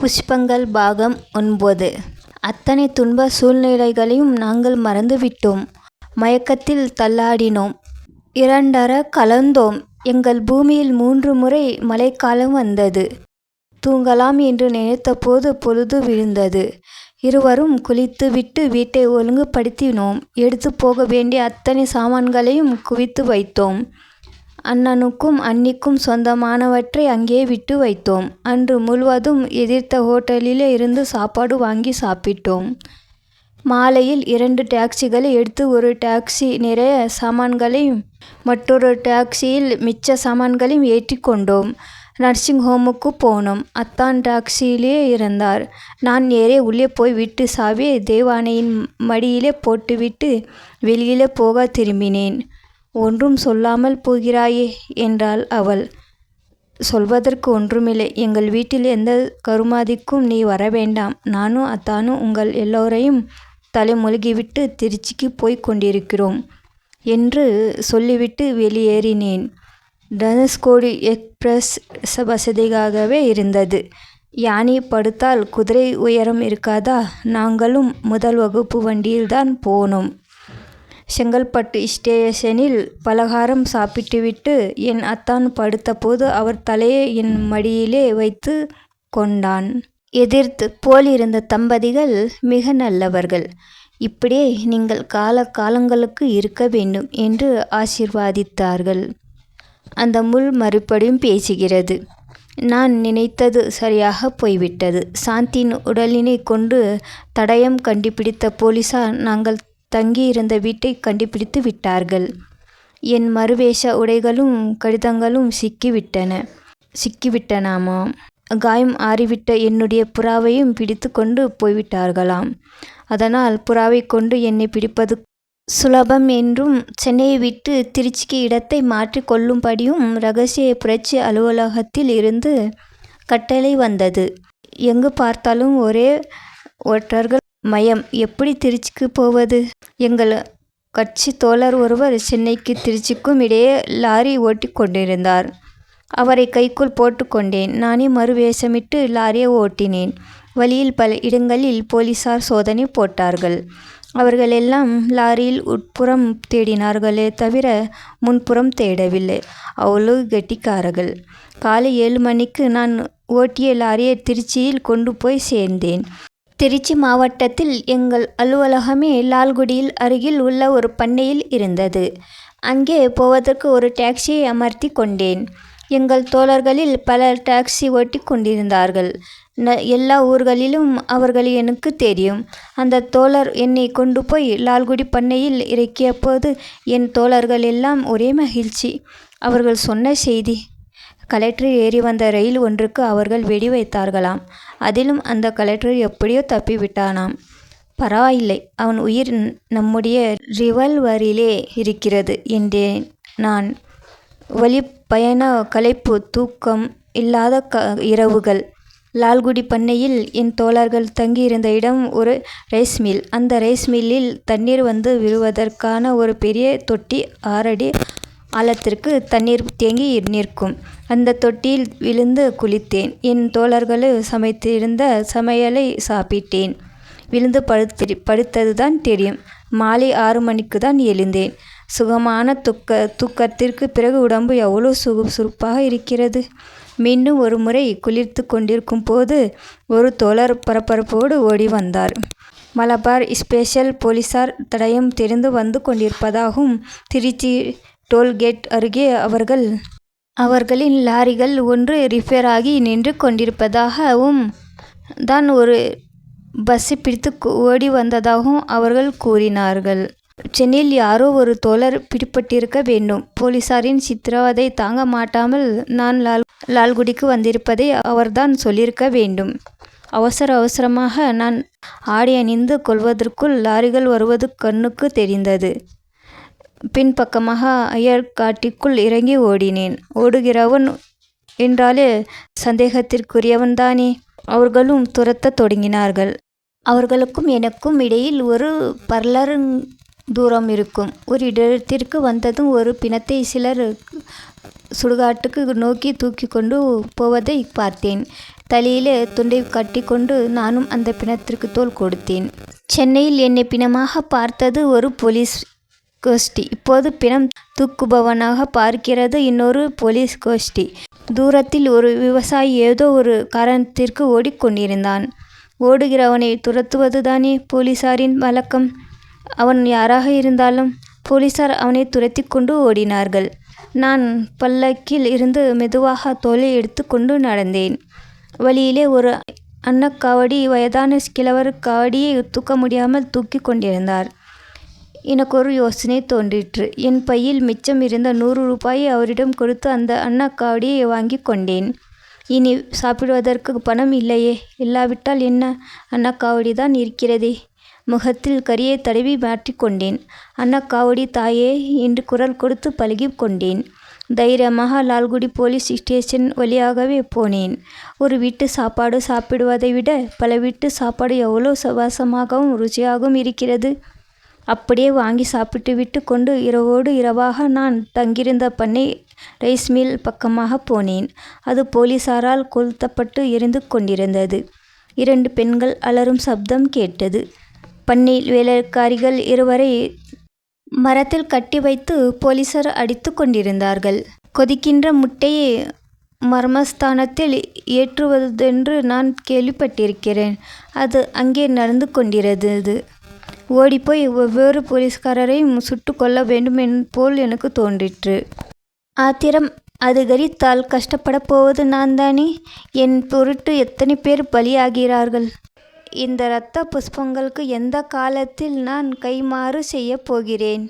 புஷ்பங்கள் பாகம் ஒன்பது. அத்தனை துன்ப சூழ்நிலைகளையும் நாங்கள் மறந்துவிட்டோம். மயக்கத்தில் தள்ளாடினோம். இரண்டற கலந்தோம். எங்கள் பூமியில் மூன்று முறை மழைக்காலம் வந்தது. தூங்கலாம் என்று நினைத்தபோது பொழுது விழுந்தது. இருவரும் குளித்துவிட்டு வீட்டை ஒழுங்குபடுத்தினோம். எடுத்து போக வேண்டிய அத்தனை சாமான்களையும் குவித்து வைத்தோம். அண்ணனுக்கும் அன்னிக்கும் சொந்தமானவற்றை அங்கே விட்டு வைத்தோம். அன்று முழுவதும் எதிர்த்த ஹோட்டலிலே இருந்து சாப்பாடு வாங்கி சாப்பிட்டோம். மாலையில் இரண்டு டாக்ஸிகளை எடுத்து ஒரு டாக்ஸி நிறைய சாமான்களையும் மற்றொரு டாக்ஸியில் மிச்ச சாமான்களையும் ஏற்றி கொண்டோம். நர்சிங் ஹோமுக்கு போனோம். அத்தான் டாக்ஸியிலே இருந்தார். நான் நேரே உள்ளே போய் விட்டு சாவியை தேவானையின் மடியிலே போட்டுவிட்டு வெளியிலே போக திரும்பினேன். ஒன்றும் சொல்லாமல் போகிறாயே என்றாள் அவள். சொல்வதற்கு ஒன்றுமில்லை. எங்கள் வீட்டில் எந்த கருமாதிக்கும் நீ வர வேண்டாம். நானும் அத்தானும் உங்கள் எல்லோரையும் தலைமுழுகிவிட்டு திருச்சிக்கு போய்க் கொண்டிருக்கிறோம் என்று சொல்லிவிட்டு வெளியேறினேன். தனுஷ்கோடி எக்ஸ்பிரஸ் வசதியாகவே இருந்தது. யானி படுத்தால் குதிரை உயரம் இருக்காதா? நாங்களும் முதல் வகுப்பு வண்டியில்தான் போனோம். செங்கல்பட்டு ஸ்டேஷனில் பலகாரம் சாப்பிட்டுவிட்டு என் அத்தான் படுத்தபோது அவர் தலையை என் மடியிலே வைத்து கொண்டான். எதிர்த்து போலிருந்த தம்பதிகள் மிக நல்லவர்கள். இப்படியே நீங்கள் கால காலங்களுக்கு இருக்க வேண்டும் என்று ஆசீர்வாதித்தார்கள். அந்த முள் மறுபடியும் பேசுகிறது. நான் நினைத்தது சரியாக போய்விட்டது. சாந்தியின் உடலினை கொண்டு தடயம் கண்டுபிடித்த போலீசார் நாங்கள் தங்கியிருந்த வீட்டை கண்டுபிடித்து விட்டார்கள். என் மறுவேஷ உடைகளும் கடிதங்களும் சிக்கிவிட்டன. சிக்கிவிட்டனாமாம் காயம் ஆறிவிட்ட என்னுடைய புறாவையும் பிடித்து கொண்டு போய்விட்டார்களாம். அதனால் புறாவை கொண்டு என்னை பிடிப்பது சுலபம் என்றும் சென்னையை விட்டு திருச்சிக்கு இடத்தை மாற்றிக்கொள்ளும்படியும் ரகசிய புரட்சி அலுவலகத்தில் இருந்து கட்டளை வந்தது. எங்கு பார்த்தாலும் ஒரே ஒற்றர்கள் மயம் எப்படி திருச்சிக்கு போவது? எங்கள் கட்சி தோழர் ஒருவர் சென்னைக்கு திருச்சிக்கும் இடையே லாரி ஓட்டி கொண்டிருந்தார். அவரை கைக்குள் போட்டுக்கொண்டேன் நானே மறுவேஷமிட்டு லாரியை ஓட்டினேன். வழியில் பல இடங்களில் போலீசார் சோதனை போட்டார்கள். அவர்கள் எல்லாம் லாரியில் உட்புறம் தேடினார்களே தவிர முன்புறம் தேடவில்லை. அவ்வளோ கெட்டிக்காரர்கள். காலை ஏழு மணிக்கு நான் ஓட்டிய லாரியை திருச்சியில் கொண்டு போய் சேர்ந்தேன். திருச்சி மாவட்டத்தில் எங்கள் அலுவலகமே லால்குடியில் அருகில் உள்ள ஒரு பண்ணையில் இருந்தது. அங்கே போவதற்கு ஒரு டாக்ஸியை அமர்த்தி கொண்டேன். எங்கள் தோழர்களில் பலர் டாக்ஸி ஓட்டி கொண்டிருந்தார்கள். ந எல்லா ஊர்களிலும் அவர்கள் எனக்கு தெரியும். அந்த தோழர் என்னை கொண்டு போய் லால்குடி பண்ணையில் இறக்கிய போது என் தோழர்கள் எல்லாம் ஒரே மகிழ்ச்சி. அவர்கள் சொன்ன செய்தி கலெக்டர் ஏறி வந்த ரயில் ஒன்றுக்கு அவர்கள் வெடி வைத்தார்களாம். அதிலும் அந்த கலெக்டர் எப்படியோ தப்பிவிட்டானாம் பரவாயில்லை அவன் உயிர் நம்முடைய ரிவல்வரிலே இருக்கிறது என்றேன் நான். வழி பயண களைப்பு தூக்கம் இல்லாத க இரவுகள். லால்குடி பண்ணையில் என் தோழர்கள் தங்கியிருந்த இடம் ஒரு ரைஸ் மில் அந்த ரைஸ் மில்லில் தண்ணீர் வந்து விழுவதற்கான ஒரு பெரிய தொட்டி ஆறடி ஆழத்திற்கு தண்ணீர் தேங்கி நிற்கும். அந்த தொட்டியில் விழுந்து குளித்தேன். என் தோழர்கள் சமைத்திருந்த சமையலை சாப்பிட்டேன். விழுந்து படுத்து படுத்தது தான் தெரியும். மாலை ஆறு மணிக்கு தான் எழுந்தேன். சுகமான துக்க தூக்கத்திற்கு பிறகு உடம்பு எவ்வளோ சுகு சுறுப்பாக இருக்கிறது? மீண்டும் ஒரு முறை குளிர்த்து கொண்டிருக்கும் போது ஒரு தோழர் பரபரப்போடு ஓடி வந்தார். மலபார் ஸ்பெஷல் போலீசார் தடயம் தெரிந்து வந்து கொண்டிருப்பதாகவும் திருச்சி டோல்கேட் அருகே அவர்கள் அவர்களின் லாரிகள் ஒன்று ரிப்பேர் ஆகி நின்று கொண்டிருப்பதாகவும் தான் ஒரு பஸ்ஸை பிடித்து ஓடி வந்ததாகவும் அவர்கள் கூறினார்கள். சென்னையில் யாரோ ஒரு தோழர் பிடிப்பட்டிருக்க வேண்டும். போலீசாரின் சித்திரவதை தாங்க மாட்டாமல் நான் லால் லால்குடிக்கு வந்திருப்பதை அவர்தான் சொல்லியிருக்க வேண்டும். அவசர அவசரமாக நான் ஆடை அணிந்து கொள்வதற்குள் லாரிகள் வருவது கண்ணுக்கு தெரிந்தது. பின்பக்கமாக அயற்காட்டிற்குள் இறங்கி ஓடினேன். ஓடுகிறவன் என்றாலே சந்தேகத்திற்குரியவன்தானே அவர்களும் துரத்தத் தொடங்கினார்கள். அவர்களுக்கும் எனக்கும் இடையில் ஒரு பர்லர் தூரம் இருக்கும். ஒரு இடத்திற்கு வந்ததும் ஒரு பிணத்தை சிலர் சுடுகாட்டுக்கு நோக்கி தூக்கி கொண்டு போவதை பார்த்தேன். தலையிலே துண்டை கட்டிக்கொண்டு நானும் அந்த பிணத்திற்கு தோல் கொடுத்தேன். சென்னையில் என்னை பிணமாக பார்த்தது ஒரு போலீஸ் கோஷ்டி. இப்போது பிணம் தூக்குபவனாக பார்க்கிறது இன்னொரு போலீஸ் கோஷ்டி. தூரத்தில் ஒரு விவசாயி ஏதோ ஒரு காரணத்திற்கு ஓடிக்கொண்டிருந்தான். ஓடுகிறவனை துரத்துவதுதானே போலீசாரின் வழக்கம். அவன் யாராக இருந்தாலும் போலீசார் அவனை துரத்தி கொண்டு ஓடினார்கள். நான் பல்லக்கில் இருந்து மெதுவாக தோலை எடுத்துக்கொண்டு நடந்தேன். வழியிலே ஒரு அன்னக்காவடி வயதான கிழவர் காவடியை தூக்க முடியாமல் தூக்கி கொண்டிருந்தார். எனக்கு ஒரு யோசனை தோன்றிற்று. என் பையில் மிச்சம் இருந்த நூறு ரூபாயை அவரிடம் கொடுத்து அந்த அன்னக்காவடியை வாங்கி கொண்டேன். இனி சாப்பிடுவதற்கு பணம் இல்லையே. இல்லாவிட்டால் என்ன? அன்னக்காவடி தான் இருக்கிறதே. முகத்தில் கரியை தடவி மாற்றிக்கொண்டேன் அன்னக்காவடி தாயே என்று குரல் கொடுத்து பழகி கொண்டேன். தைரியமாக லால்குடி போலீஸ் ஸ்டேஷன் வழியாகவே போனேன். ஒரு வீட்டு சாப்பாடு சாப்பிடுவதை விட பல வீட்டு சாப்பாடு எவ்வளோ சுவாசமாகவும் ருசியாகவும் இருக்கிறது. அப்படியே வாங்கி சாப்பிட்டு விட்டு கொண்டு இரவோடு இரவாக நான் தங்கியிருந்த பண்ணை ரைஸ் மில் பக்கமாக போனேன். அது போலீசாரால் கொளுத்தப்பட்டு எரிந்து கொண்டிருந்தது. இரண்டு பெண்கள் அலறும் சப்தம் கேட்டது. பண்ணையில் வேலைக்காரிகள் இருவரை மரத்தில் கட்டி வைத்து போலீசார் அடித்து கொண்டிருந்தார்கள். கொதிக்கின்ற முட்டையை மர்மஸ்தானத்தில் ஏற்றுவதென்று நான் கேள்விப்பட்டிருக்கிறேன். அது அங்கே நடந்து கொண்டிருந்தது. ஓடிப்போய் ஒவ்வொரு போலீஸ்காரரையும் சுட்டு கொள்ள வேண்டும் என் போல் எனக்கு தோன்றிற்று. ஆத்திரம் அதிகரித்தால் கஷ்டப்படப் போவது நான் தானே என் பொருட்டு எத்தனை பேர் பலியாகிறார்கள்? இந்த இரத்த புஷ்பங்களுக்கு எந்த காலத்தில் நான் கைமாறு செய்யப் போகிறேன்?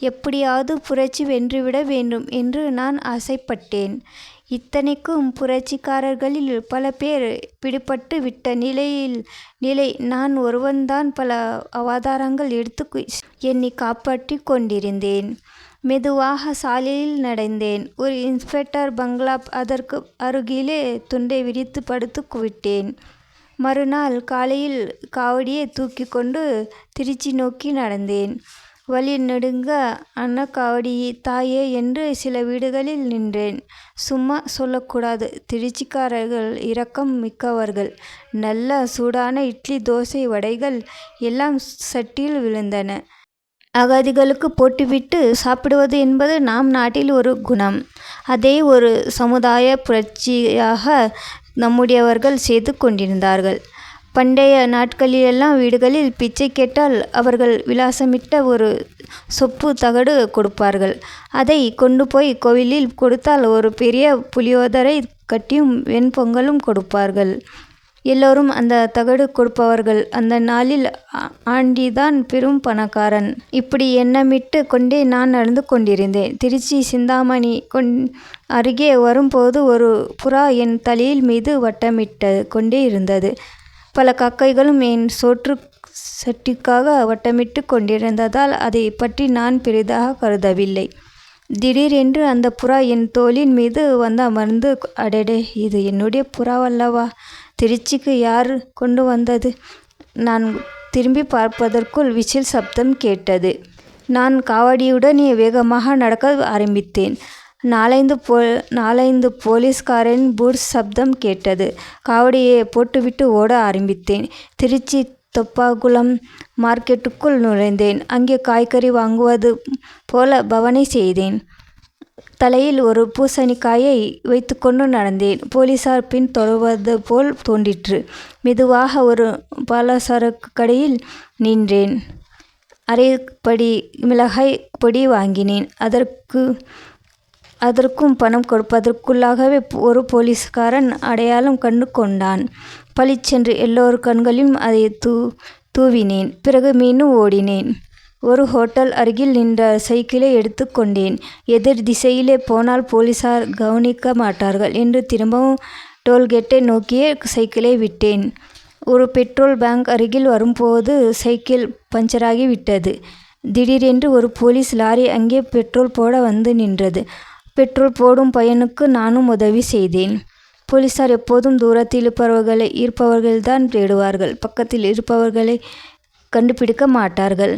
எப்படியாவது புரட்சி வென்றுவிட வேண்டும் என்று நான் ஆசைப்பட்டேன். இத்தனைக்கும் புரட்சிக்காரர்களில் பல பேர் பிடிபட்டு விட்ட நிலையில் நிலை நான் ஒருவன்தான் பல அவதாரங்கள் எடுத்து எண்ணி காப்பாற்றி கொண்டிருந்தேன். மெதுவாக சாலையில் நடந்தேன். ஒரு இன்ஸ்பெக்டர் பங்களா அதற்கு அருகிலே துண்டை விரித்து படுத்து விட்டேன். மறுநாள் காலையில் காவடியை தூக்கி கொண்டு திருச்சி நோக்கி நடந்தேன். வழி நெடுங்க அன்னக்காவடி தாயே என்று சில வீடுகளில் நின்றேன். சும்மா சொல்லக்கூடாது. திருச்சிக்காரர்கள் இரக்கம் மிக்கவர்கள். நல்ல சூடான இட்லி தோசை வடைகள் எல்லாம் சட்டியில் விழுந்தன. அகதிகளுக்கு போட்டுவிட்டு சாப்பிடுவது என்பது நாம் நாட்டில் ஒரு குணம். அதே ஒரு சமுதாய புரட்சியாக நம்முடையவர்கள் செய்து கொண்டிருந்தார்கள். பண்டைய நாட்களிலெல்லாம் வீடுகளில் பிச்சை கேட்டால் அவர்கள் விலாசமிட்ட ஒரு சொப்பு தகடு கொடுப்பார்கள். அதை கொண்டு போய் கோவிலில் கொடுத்தால் ஒரு பெரிய புளியோதரை கட்டியும் வெண்பொங்கலும் கொடுப்பார்கள். எல்லோரும் அந்த தகடு கொடுப்பவர்கள். அந்த நாளில் ஆண்டிதான் பெரும் பணக்காரன். இப்படி எண்ணமிட்டு கொண்டே நான் நடந்து கொண்டிருந்தேன். திருச்சி சிந்தாமணி கொண் அருகே வரும்போது ஒரு புறா என் தலையில் மீது வட்டமிட்டு கொண்டே இருந்தது. பல கக்கைகளும் என் சோற்று சட்டிக்காக வட்டமிட்டு கொண்டிருந்ததால் அதை பற்றி நான் பெரிதாக கருதவில்லை. திடீரென்று அந்த புறா என் தோளின் மீது வந்து அமர்ந்து அடடே இது என்னுடைய புறாவல்லவா திருச்சிக்கு யார் கொண்டு வந்தது? நான் திரும்பி பார்ப்பதற்குள் விசில் சப்தம் கேட்டது. நான் காவடியுடனே வேகமாக நடக்க ஆரம்பித்தேன். நாலைந்து போ நாலைந்து போலீஸ்காரன் பூட்ஸ் சப்தம் கேட்டது. காவடியை போட்டுவிட்டு ஓட ஆரம்பித்தேன். திருச்சி தொப்பாகுளம் மார்க்கெட்டுக்குள் நுழைந்தேன். அங்கே காய்கறி வாங்குவது போல பவனை செய்தேன். தலையில் ஒரு பூசணிக்காயை வைத்துக்கொண்டு நடந்தேன். போலீசார் பின் தொடர்வது போல் தோன்றிற்று. மெதுவாக ஒரு பலசரக்கு கடையில் நின்றேன். அரைப்படி மிளகாய் பொடி வாங்கினேன். அதற்கு அதற்கும் பணம் கொடுப்பதற்குள்ளாகவே ஒரு போலீஸ்காரன் அடையாளம் கண்டு கொண்டான். பளிச்சென்று எல்லோர் கண்களிலும் அதை தூ தூவினேன். பிறகு மீண்டும் ஓடினேன். ஒரு ஹோட்டல் அருகில் நின்ற சைக்கிளை எடுத்து கொண்டேன். எதிர் திசையிலே போனால் போலீசார் கவனிக்க மாட்டார்கள் என்று திரும்பவும் டோல்கேட்டை நோக்கியே சைக்கிளை விட்டேன். ஒரு பெட்ரோல் பேங்க் அருகில் வரும்போது சைக்கிள் பஞ்சராகி விட்டது. திடீரென்று ஒரு போலீஸ் லாரி அங்கே பெட்ரோல் போட வந்து நின்றது. பெட்ரோல் போடும் பையனுக்கு நானும் உதவி செய்தேன். போலீசார் எப்போதும் தூரத்தில் இருப்பவர்களை இருப்பவர்கள்தான் தேடுவார்கள். பக்கத்தில் இருப்பவர்களை கண்டுபிடிக்க மாட்டார்கள்.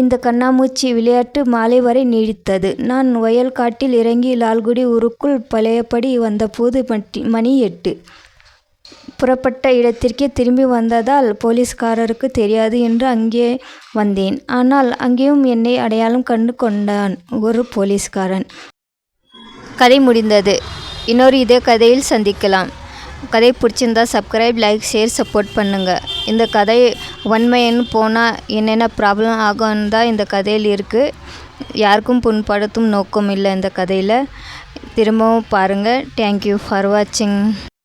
இந்த கண்ணாமூச்சி விளையாட்டு மாலை வரை நீடித்தது. நான் வயல் காட்டில் இறங்கி லால்குடி ஊருக்குள் பழையபடி வந்தபோது மட்டி மணி எட்டு. புறப்பட்ட இடத்திற்கே திரும்பி வந்ததால் போலீஸ்காரருக்கு தெரியாது என்று அங்கே வந்தேன். ஆனால் அங்கேயும் என்னை அடையாளம் கண்டு கொண்டான் ஒரு போலீஸ்காரன். கதை முடிந்தது. இன்னொரு இதே கதையில் சந்திக்கலாம். கதை பிடிச்சிருந்தா சப்ஸ்கிரைப் லைக் ஷேர் சப்போர்ட் பண்ணுங்கள் இந்த கதை வன்மைன்னு போனால் என்னென்ன ப்ராப்ளம் ஆகும்னு தான் இந்த கதையில் இருக்குது யாருக்கும் புண்படுத்தும் நோக்கம் இல்லை இந்த கதையில். திரும்பவும் பாருங்கள் தேங்க்யூ ஃபார் வாட்சிங்